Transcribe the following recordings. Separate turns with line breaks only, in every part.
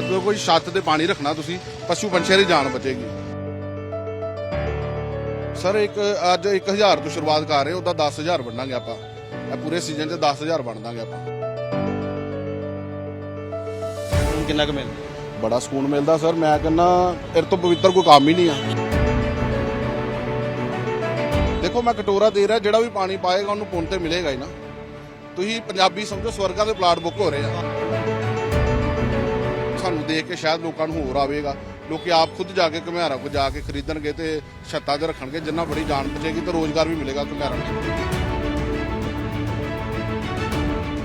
ਇੱਥੇ ਕੋਈ ਛੱਤ ਤੇ ਪਾਣੀ ਰੱਖਣਾ ਤੁਸੀਂ ਪਸ਼ੂ ਪੰਛੀਆਂ ਦੀ ਜਾਨ ਬਚੇਗੀ। ਸਰ ਇੱਕ ਅੱਜ 1000 ਤੋਂ ਸ਼ੁਰੂਆਤ ਕਰ ਰਹੇ ਉਹਦਾ 10000 ਬਣਾਂਗੇ ਆਪਾਂ। ਇਹ ਪੂਰੇ ਸੀਜ਼ਨ 'ਚ 10000 ਬਣ ਦਾਂਗੇ ਆਪਾਂ।
ਹੁਣ ਕਿੰਨਾ ਕੁ ਮਿਲਦਾ?
ਬੜਾ ਸਕੂਨ ਮਿਲਦਾ ਸਰ ਮੈਂ ਕਹਿੰਦਾ ਇਹ ਤੋਂ ਪਵਿੱਤਰ ਕੋਈ ਕੰਮ ਹੀ ਨਹੀਂ ਆ। ਦੇਖੋ ਮੈਂ ਕਟੋਰਾ ਦੇ ਰਿਹਾ ਜਿਹੜਾ ਵੀ ਪਾਣੀ ਪਾਏਗਾ ਉਹਨੂੰ ਪੁੰਨ ਤੇ ਮਿਲੇਗਾ ਹੀ ਨਾ। ਤੁਸੀਂ ਪੰਜਾਬੀ ਸਮਝੋ ਸਵਰਗਾਂ ਦੇ ਪਲਾਟ ਬੁੱਕ ਹੋ ਰਹੇ ਆ। ਸਾਨੂੰ ਦੇਖ ਕੇ ਸ਼ਾਇਦ ਲੋਕਾਂ ਨੂੰ ਹੋਰ ਆਵੇਗਾ। ਲੋਕੀ ਆਪ ਖੁਦ ਜਾ ਕੇ ਘੁਮਿਆਰਾਂ ਕੋ ਜਾ ਕੇ ਖਰੀਦਣਗੇ ਤੇ ਛੱਤਾਂ 'ਤੇ ਰੱਖਣਗੇ, ਜਿੰਨਾ ਬੜੀ ਜਾਨ ਬਚੇਗੀ ਤੇ ਰੋਜ਼ਗਾਰ ਵੀ ਮਿਲੇਗਾ ਘੁਮਿਆਰਾਂ ਨੂੰ।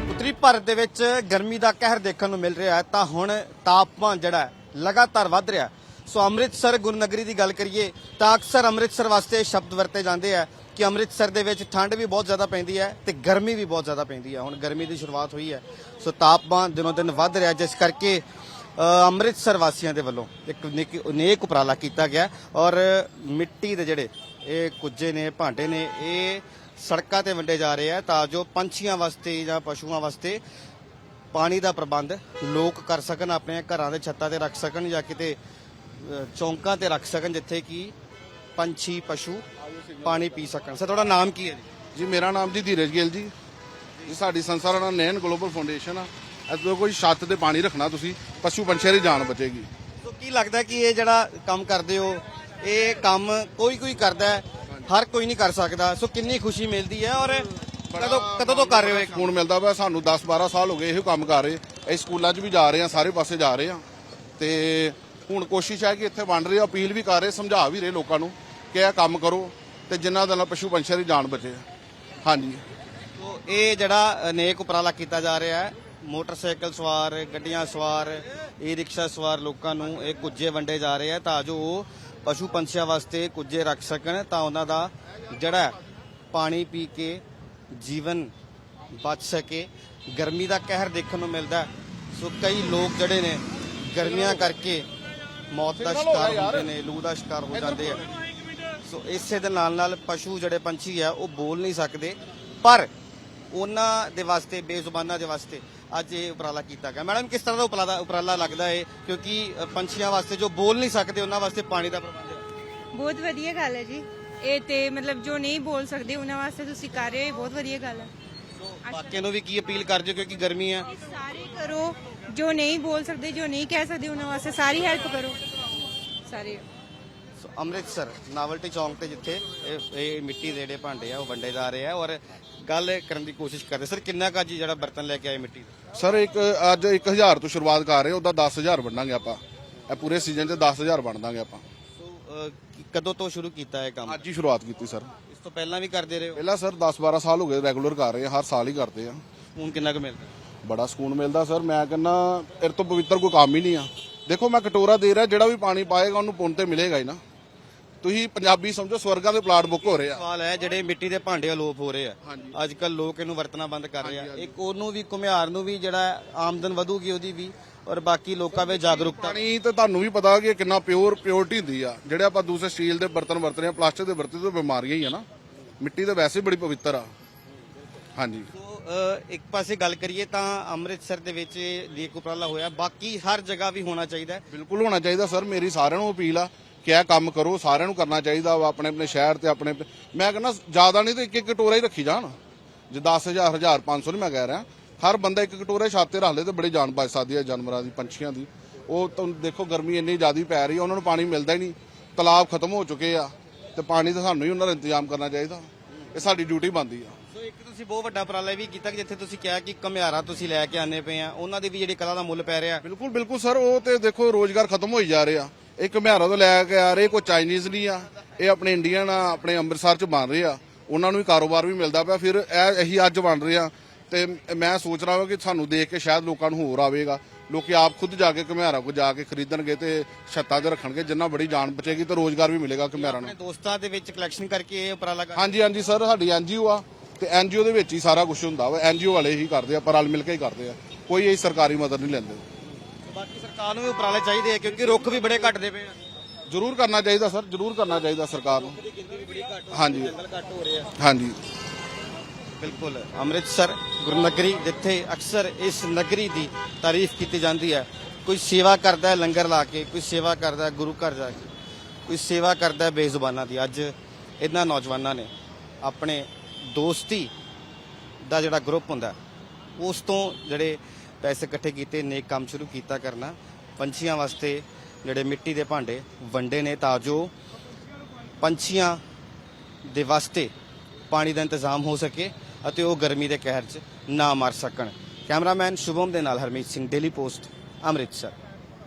ਉੱਤਰੀ ਭਾਰਤ ਦੇ ਵਿੱਚ ਗਰਮੀ ਦਾ ਕਹਿਰ ਦੇਖਣ ਨੂੰ ਮਿਲ ਰਿਹਾ ਹੈ, ਤਾਂ ਹੁਣ ਤਾਪਮਾਨ ਜਿਹੜਾ ਲਗਾਤਾਰ ਵੱਧ ਰਿਹਾ ਸੋ ਅੰਮ੍ਰਿਤਸਰ, ਗੁਰਨਗਰੀ ਦੀ ਗੱਲ ਕਰੀਏ, ਤਾਂ ਅਕਸਰ ਅੰਮ੍ਰਿਤਸਰ ਵਾਸਤੇ ਸ਼ਬਦ ਵਰਤੇ ਜਾਂਦੇ ਆ ਕਿ ਅੰਮ੍ਰਿਤਸਰ ਦੇ ਵਿੱਚ ਠੰਡ ਵੀ ਬਹੁਤ ਜ਼ਿਆਦਾ ਪੈਂਦੀ ਹੈ ਤੇ ਗਰਮੀ ਵੀ ਬਹੁਤ ਜ਼ਿਆਦਾ ਪੈਂਦੀ ਹੈ। ਹੁਣ ਗਰਮੀ ਦੀ ਸ਼ੁਰੂਆਤ ਹੋਈ ਹੈ, ਸੋ ਤਾਪਮਾਨ ਦਿਨੋਂ ਦਿਨ ਵੱਧ ਰਿਹਾ ਜਿਸ ਕਰਕੇ ਅੰਮ੍ਰਿਤਸਰ ਵਾਸੀਆਂ ਦੇ ਵੱਲੋਂ ਇੱਕ ਨਿਕ- ਨੇਕ ਉਪਰਾਲਾ ਕੀਤਾ ਗਿਆ ਔਰ ਮਿੱਟੀ ਦੇ ਜਿਹੜੇ ਇਹ ਕੁੱਜੇ ਨੇ ਭਾਂਡੇ ਨੇ ਇਹ ਸੜਕਾਂ ਤੇ ਵੰਡੇ ਜਾ ਰਹੇ ਆ ਤਾਂ ਜੋ ਪੰਛੀਆਂ ਵਾਸਤੇ ਜਾਂ ਪਸ਼ੂਆਂ ਵਾਸਤੇ ਪਾਣੀ ਦਾ ਪ੍ਰਬੰਧ ਲੋਕ ਕਰ ਸਕਣ ਆਪਣੇ ਘਰਾਂ ਦੇ ਛੱਤਾਂ ਤੇ ਰੱਖ ਸਕਣ ਜਾਂ ਕਿਤੇ ਅ, ਚੌਂਕਾਂ ਤੇ ਰੱਖ ਸਕਣ ਜਿੱਥੇ ਕਿ ਪੰਛੀ ਪਸ਼ੂ ਪਾਣੀ ਪੀ ਸਕਣ। ਸਰ ਤੁਹਾਡਾ ਨਾਮ ਕੀ ਹੈ ਜੀ?
ਜੀ ਮੇਰਾ ਨਾਮ ਜੀ ਧੀਰਜ ਗਿੱਲ ਜੀ। ਜੀ ਸਾਡੀ ਸੰਸਥਾ ਦਾ ਨਾਮ ਨੈਨ ਗਲੋਬਲ ਫਾਊਂਡੇਸ਼ਨ ਆ। ਇੱਥੇ ਕੋਈ ਛੱਤ ਤੇ ਪਾਣੀ ਰੱਖਣਾ ਤੁਸੀਂ ਪਸ਼ੂ ਪੰਛੀਆਂ ਦੀ ਜਾਨ ਬਚੇਗੀ।
ਸੋ ਕੀ ਲੱਗਦਾ ਕਿ ਇਹ ਜਿਹੜਾ ਕੰਮ ਕਰਦੇ ਹੋ ਇਹ ਕੰਮ ਕੋਈ ਕੋਈ ਕਰਦਾ ਹੈ ਹਰ ਕੋਈ ਨਹੀਂ ਕਰ ਸਕਦਾ। ਸੋ ਕਿੰਨੀ ਖੁਸ਼ੀ ਮਿਲਦੀ ਹੈ ਔਰ ਕਦੋਂ ਕਦੋਂ ਤੋਂ ਕਰ ਰਹੇ ਹੋ ਇਹ ਕੰਮ?
ਮਿਲਦਾ ਪਿਆ ਸਾਨੂੰ 10 12 ਸਾਲ ਹੋ ਗਏ ਇਹੋ ਕੰਮ ਕਰ ਰਹੇ। ਅਸੀਂ ਸਕੂਲਾਂ 'ਚ ਵੀ ਜਾ ਰਹੇ ਆ ਸਾਰੇ ਪਾਸੇ ਜਾ ਰਹੇ ਆ ਤੇ ਹੁਣ ਕੋਸ਼ਿਸ਼ ਹੈ ਕਿ ਇੱਥੇ ਵੰਡ ਰਹੇ ਆ ਅਪੀਲ ਵੀ ਕਰ ਰਹੇ ਸਮਝਾ ਵੀ ਰਹੇ ਲੋਕਾਂ ਨੂੰ ਕਿ ਇਹ ਕੰਮ ਕਰੋ ਤੇ ਜਿਨ੍ਹਾਂ ਦੇ ਨਾਲ ਪਸ਼ੂ ਪੰਛੀਆਂ ਦੀ ਜਾਨ ਬਚੇ। ਹਾਂਜੀ।
ਸੋ ਇਹ ਜਿਹੜਾ ਅਨੇਕ ਉਪਰਾਲਾ ਕੀਤਾ ਜਾ ਰਿਹਾ ਹੈ ਮੋਟਰਸਾਈਕਲ ਸਵਾਰ ਗੱਡੀਆਂ ਸਵਾਰ ਈ ਰਿਕਸ਼ਾ ਸਵਾਰ ਲੋਕਾਂ ਨੂੰ ਇਹ ਕੁੱਜੇ ਵੰਡੇ ਜਾ ਰਹੇ ਆ ਤਾਂ ਜੋ ਉਹ ਪਸ਼ੂ ਪੰਛੀਆਂ ਵਾਸਤੇ ਕੁੱਜੇ ਰੱਖ ਸਕਣ ਤਾਂ ਉਹਨਾਂ ਦਾ ਜਿਹੜਾ ਪਾਣੀ ਪੀ ਕੇ ਜੀਵਨ ਬਚ ਸਕੇ। ਗਰਮੀ ਦਾ ਕਹਿਰ ਦੇਖਣ ਨੂੰ ਮਿਲਦਾ। ਸੋ ਕਈ ਲੋਕ ਜਿਹੜੇ ਨੇ ਗਰਮੀਆਂ ਕਰਕੇ ਮੌਤ ਦਾ ਸ਼ਿਕਾਰ ਹੁੰਦੇ ਨੇ ਲੂ ਦਾ ਸ਼ਿਕਾਰ ਹੋ ਜਾਂਦੇ ਆ। ਸੋ ਇਸੇ ਦੇ ਨਾਲ ਨਾਲ ਪਸ਼ੂ ਜਿਹੜੇ ਪੰਛੀ ਆ ਉਹ ਬੋਲ ਨਹੀਂ ਸਕਦੇ। ਪਰ ਉਹਨਾਂ ਦੇ ਵਾਸਤੇ ਬੇਜ਼ੁਬਾਨਾਂ ਦੇ ਵਾਸਤੇ ਅੱਜ ਇਹ ਉਪਰਾਲਾ ਕੀਤਾ ਗਿਆ। ਮੈਡਮ ਕਿਸ ਤਰ੍ਹਾਂ ਦਾ ਉਪਰਾਲਾ ਉਪਰਾਲਾ ਲੱਗਦਾ ਹੈ ਕਿਉਂਕਿ ਪੰਛੀਆਂ ਵਾਸਤੇ ਜੋ ਬੋਲ ਨਹੀਂ ਸਕਦੇ ਉਹਨਾਂ ਵਾਸਤੇ ਪਾਣੀ ਦਾ ਪ੍ਰਬੰਧ ਹੈ।
ਬਹੁਤ ਵਧੀਆ ਗੱਲ ਹੈ ਜੀ। ਇਹ ਤੇ ਮਤਲਬ ਜੋ ਨਹੀਂ ਬੋਲ ਸਕਦੇ ਉਹਨਾਂ ਵਾਸਤੇ ਤੁਸੀਂ ਕਰ ਰਹੇ ਹੋ ਇਹ ਬਹੁਤ ਵਧੀਆ ਗੱਲ ਹੈ।
ਬਾਕੀਆਂ ਨੂੰ ਵੀ ਕੀ ਅਪੀਲ ਕਰ ਦਿਓ ਕਿਉਂਕਿ ਗਰਮੀ ਹੈ?
ਸਾਰੇ ਕਰੋ ਜੋ ਨਹੀਂ ਬੋਲ ਸਕਦੇ ਜੋ ਨਹੀਂ ਕਹਿ ਸਕਦੇ ਉਹਨਾਂ ਵਾਸਤੇ ਸਾਰੀ ਹੈਲਪ ਕਰੋ। ਸਾਰੇ।
ਸੋ ਅੰਮ੍ਰਿਤਸਰ ਨਾਵਲਟੀ ਚੌਂਕ ਤੇ ਜਿੱਥੇ ਇਹ ਇਹ ਮਿੱਟੀ ਦੇ ਜਿਹੜੇ ਭਾਂਡੇ ਆ ਉਹ ਵੰਡੇ ਜਾ ਰਹੇ ਆ ਔਰ ਗੱਲ ਕਰਨ ਦੀ ਕੋਸ਼ਿਸ਼ ਕਰਦੇ ਸਰ ਕਿੰਨਾ ਕੁ ਅੱਜ ਜਿਹੜਾ ਬਰਤਨ ਲੈ ਕੇ ਆਏ ਮਿੱਟੀ ਦਾ
ਸਰ ਇੱਕ ਅੱਜ 1000 ਤੋਂ ਸ਼ੁਰੂਆਤ ਕਰ ਰਹੇ ਉਹਦਾ 10000 ਬਣਾਂਗੇ ਆਪਾਂ। ਇਹ ਪੂਰੇ ਸੀਜ਼ਨ 'ਚ 10000 ਬਣ ਦਾਂਗੇ ਆਪਾਂ।
ਸੋ ਕੀ- ਕਦੋਂ ਤੋਂ ਸ਼ੁਰੂ ਕੀਤਾ ਹੈ ਕੰਮ?
ਅੱਜ ਹੀ ਸ਼ੁਰੂਆਤ ਕੀਤੀ ਸਰ।
ਇਸ ਤੋਂ ਪਹਿਲਾਂ ਵੀ ਕਰਦੇ ਰਹੇ ਹੋ?
ਪਹਿਲਾਂ ਸਰ 10 12 ਸਾਲ ਹੋ ਗਏ ਰੈਗੂਲਰ ਕਰ ਰਹੇ ਆ ਹਰ ਸਾਲ ਹੀ ਕਰਦੇ ਆ
ਹੁਣ ਕਿੰਨਾ ਕੁ ਮਿਲਦਾ?
ਬੜਾ ਸਕੂਨ ਮਿਲਦਾ ਸਰ। ਮੈਂ ਕਹਿੰਦਾ ਇਹ ਤੋਂ ਪਵਿੱਤਰ ਕੋਈ ਕੰਮ ਹੀ ਨਹੀਂ ਆ। ਦੇਖੋ ਮੈਂ ਕਟੋਰਾ ਦੇ ਰਿਹਾ ਜਿਹੜਾ ਵੀ ਪਾਣੀ ਪਾਏਗਾ ਉਹਨੂੰ ਪੁੰਨ ਤੇ ਮਿਲੇਗਾ ਹੀ ਨਾ। ਤੁਸੀਂ ਪੰਜਾਬੀ ਸਮਝੋ ਸਵਰਗਾਂ ਦੇ ਪਲਾਟ ਬੁੱਕ ਹੋ ਰਹੇ ਆ।
ਸਵਾਲ ਹੈ ਜਿਹੜੇ ਮਿੱਟੀ ਦੇ ਭਾਂਡੇ ਅਲੋਪ ਹੋ ਰਹੇ ਆ।
ਹਾਂਜੀ।
ਅੱਜ ਕੱਲ ਲੋਕ ਇਹਨੂੰ ਵਰਤਣਾ ਬੰਦ ਕਰ ਰਹੇ ਆ। ਇੱਕ ਉਹਨੂੰ ਵੀ ਘੁਮਿਆਰ ਨੂੰ ਵੀ ਜਿਹੜਾ ਆਮਦਨ ਵਧੂਗੀ ਉਹਦੀ ਵੀ ਔਰ ਬਾਕੀ ਲੋਕਾਂ ਵਿੱਚ ਜਾਗਰੂਕਤਾ।
ਪਾਣੀ ਤੇ ਤੁਹਾਨੂੰ ਵੀ ਪਤਾ ਕਿ ਇਹ ਕਿੰਨਾ ਪਿਓਰ ਪਿਓਰਟੀ ਹੁੰਦੀ ਆ। ਜਿਹੜੇ ਆਪਾਂ ਦੂਸਰੇ ਸਟੀਲ ਦੇ ਬਰਤਨ ਵਰਤ ਰਹੇ ਆ ਪਲਾਸਟਿਕ ਦੇ ਬਰਤਨ ਤੋਂ ਬਿਮਾਰੀਆਂ ਹੀ ਆ ਨਾ। ਮਿੱਟੀ ਤਾਂ ਵੈਸੇ ਹੀ ਬੜੀ ਪਵਿੱਤਰ ਆ। ਹਾਂਜੀ।
ਸੋ ਅ, ਇੱਕ ਪਾਸੇ ਗੱਲ ਕਰੀਏ ਤਾਂ ਅੰਮ੍ਰਿਤਸਰ ਦੇ ਵਿੱਚ ਉਪਰਾਲਾ ਹੋਇਆ। ਬਾਕੀ ਹਰ ਜਗ੍ਹਾ ਵੀ ਹੋਣਾ ਚਾਹੀਦਾ। ਹੈ।
ਬਿਲਕੁਲ ਹੋਣਾ ਚਾਹੀਦਾ ਸਰ। ਮੇਰੀ ਸਾਰਿਆਂ ਨੂੰ ਅਪੀਲ ਆ ਕਿ ਇਹ ਕੰਮ ਕਰੋ ਸਾਰਿਆਂ ਨੂੰ ਕਰਨਾ ਚਾਹੀਦਾ ਵਾ ਆਪਣੇ ਆਪਣੇ ਸ਼ਹਿਰ ਤੇ ਆਪਣੇ ਮੈਂ ਕਹਿੰਦਾ ਜ਼ਿਆਦਾ ਨਹੀਂ ਤੇ ਇੱਕ ਇੱਕ ਕਟੋਰਾ ਹੀ ਰੱਖੀ ਜਾਣ। ਜੇ 10000 1000 500 ਨਹੀਂ ਮੈਂ ਕਹਿ ਰਿਹਾ। ਹਰ ਬੰਦਾ ਇੱਕ ਕਟੋਰਾ ਛੱਤ ਤੇ ਰੱਖ ਲੇ ਤੇ ਬੜੀ ਜਾਨ ਬਚ ਸਕਦੀ ਹੈ ਜਾਨਵਰਾਂ ਦੀ ਪੰਛੀਆਂ ਦੀ। ਉਹ ਤੁਹਾਨੂੰ ਦੇਖੋ ਗਰਮੀ ਇੰਨੀ ਜ਼ਿਆਦੀ ਪੈ ਰਹੀ ਹੈ ਉਹਨਾਂ ਨੂੰ ਪਾਣੀ ਮਿਲਦਾ ਹੀ ਨਹੀਂ। ਤਲਾਬ ਖਤਮ ਹੋ ਚੁੱਕੇ ਆ ਤੇ ਪਾਣੀ ਤਾਂ ਸਾਨੂੰ ਹੀ ਉਹਨਾਂ ਦਾ ਇੰਤਜ਼ਾਮ ਕਰਨਾ ਚਾਹੀਦਾ। ਇਹ ਸਾਡੀ ਡਿਊਟੀ ਬਣਦੀ ਆ।
ਸੋ ਇੱਕ ਤੁਸੀਂ ਬਹੁਤ ਵੱਡਾ ਉਪਰਾਲਾ ਵੀ ਕੀਤਾ ਕਿ ਜਿੱਥੇ ਤੁਸੀਂ ਕਿਹਾ ਕਿ ਘੁਮਿਆਰਾ ਤੁਸੀਂ ਲੈ ਕੇ ਆਨੇ ਪਏ ਆ ਉਹਨਾਂ ਦੀ ਵੀ ਜਿਹੜੀ ਕਲਾ ਦਾ ਮੁੱਲ ਪੈ ਰਿਹਾ।
ਬਿਲਕੁਲ ਬਿਲਕੁਲ ਸਰ ਉਹ ਤੇ ਦੇਖੋ ਰੋਜ਼ਗਾਰ ਖਤਮ ਹੋਈ ਜਾ ਰਿਹਾ। ਇਹ ਘੁਮਿਆਰਾਂ ਤੋਂ ਲੈ ਕੇ ਆ ਰਹੇ ਕੋਈ ਚਾਈਨੀਜ਼ ਨਹੀਂ ਆ। ਇਹ ਆਪਣੇ ਇੰਡੀਅਨ ਆ ਆਪਣੇ ਅੰਮ੍ਰਿਤਸਰ ਚ ਬਣ ਰਹੇ ਆ। ਉਹਨਾਂ ਨੂੰ ਵੀ ਕਾਰੋਬਾਰ ਵੀ ਮਿਲਦਾ ਪਿਆ। ਫਿਰ ਇਹ ਇਹੀ ਅੱਜ ਬਣ ਰਹੇ ਆ। ਤੇ ਮੈਂ ਸੋਚ ਰਿਹਾ ਹਾਂ ਕਿ ਸਾਨੂੰ ਦੇਖ ਕੇ ਸ਼ਾਇਦ ਲੋਕਾਂ ਨੂੰ ਹੋਰ ਆਵੇਗਾ। ਲੋਕੀ ਆਪ ਖੁਦ ਜਾ ਕੇ ਘੁਮਿਆਰਾਂ ਕੋ ਜਾ ਕੇ ਖਰੀਦਣਗੇ ਤੇ ਛੱਤਾਂ ਤੇ ਰੱਖਣਗੇ। ਜਿੰਨਾ ਬੜੀ ਜਾਨ ਬਚੇਗੀ ਤੇ ਰੋਜ਼ਗਾਰ ਵੀ ਮਿਲੇਗਾ ਘੁਮਿਆਰਾਂ ਨੂੰ।
ਆਪਣੇ ਦੋਸਤਾਂ ਦੇ ਵਿੱਚ ਕਲੈਕਸ਼ਨ ਕਰਕੇ ਇਹ ਉਪਰਾਲਾ ਕਰ
ਹਾਂਜੀ ਹਾਂਜੀ ਸਰ ਸਾਡੀ ਐਨਜੀਓ ਆ। ਤੇ ਐਨਜੀਓ ਦੇ ਵਿੱਚ ਹੀ ਸਾਰਾ ਕੁਝ ਹੁੰਦਾ ਵਾ। ਐਨਜੀਓ ਵਾਲੇ ਹੀ ਕਰਦੇ ਆ ਪਰ ਰਲ ਮਿਲ ਕੇ ਹੀ ਕਰਦੇ ਆ। ਕੋਈ ਇਹ ਸਰਕਾਰੀ ਮਦਦ ਨਹੀਂ ਲੈਂਦੇ।
ਬਾਕੀ ਸਰਕਾਰ ਨੂੰ ਵੀ ਉਪਰਾਲੇ ਚਾਹੀਦੇ ਆ ਕਿਉਂਕਿ ਰੁੱਖ ਵੀ ਬੜੇ ਘਟਦੇ ਪਏ ਆ।
ਜ਼ਰੂਰ ਕਰਨਾ ਚਾਹੀਦਾ ਸਰ ਜ਼ਰੂਰ ਕਰਨਾ ਚਾਹੀਦਾ ਸਰਕਾਰ ਨੂੰ।
ਦੀ ਗਿਣਤੀ ਵੀ ਬੜੀ ਘੱਟ
ਹਾਂਜੀ।
ਜੰਗਲ ਘੱਟ ਹੋ ਰਹੇ ਆ।
ਹਾਂਜੀ।
ਬਿਲਕੁਲ। ਅੰਮ੍ਰਿਤਸਰ ਗੁਰਨਗਰੀ ਜਿੱਥੇ ਅਕਸਰ ਇਸ ਨਗਰੀ ਦੀ ਤਾਰੀਫ ਕੀਤੀ ਜਾਂਦੀ ਹੈ। ਕੋਈ ਸੇਵਾ ਕਰਦਾ ਹੈ ਲੰਗਰ ਲਾ ਕੇ ਕੋਈ ਸੇਵਾ ਕਰਦਾ ਹੈ ਗੁਰੂ ਘਰ ਜਾ ਕੇ ਕੋਈ ਸੇਵਾ ਕਰਦਾ ਹੈ ਬੇਜ਼ੁਬਾਨਾਂ ਦੀ। ਅੱਜ ਇਹਨਾਂ ਨੌਜਵਾਨਾਂ ਨੇ ਆਪਣੇ ਦੋਸਤੀ ਦਾ ਜਿਹੜਾ ਗਰੁੱਪ ਹੁੰਦਾ ਹੈ, ਉਸ ਤੋਂ ਜਿਹੜੇ ਪੈਸੇ ਇਕੱਠੇ ਕੀਤੇ ਨੇਕ ਕੰਮ ਸ਼ੁਰੂ ਕੀਤਾ ਕਰਨਾ। ਪੰਛੀਆਂ ਵਾਸਤੇ ਜਿਹੜੇ ਮਿੱਟੀ ਦੇ ਭਾਂਡੇ ਵੰਡੇ ਨੇ ਤਾਂ ਜੋ ਪੰਛੀਆਂ ਦੇ ਵਾਸਤੇ ਪਾਣੀ ਦਾ ਇੰਤਜ਼ਾਮ ਹੋ ਸਕੇ ਅਤੇ ਉਹ ਗਰਮੀ ਦੇ ਕਹਿਰ 'ਚ ਨਾ ਮਰ ਸਕਣ। ਕੈਮਰਾਮੈਨ ਸ਼ੁਭਮ ਦੇ ਨਾਲ ਹਰਮੀਤ ਸਿੰਘ ਡੇਲੀ ਪੋਸਟ ਅੰਮ੍ਰਿਤਸਰ।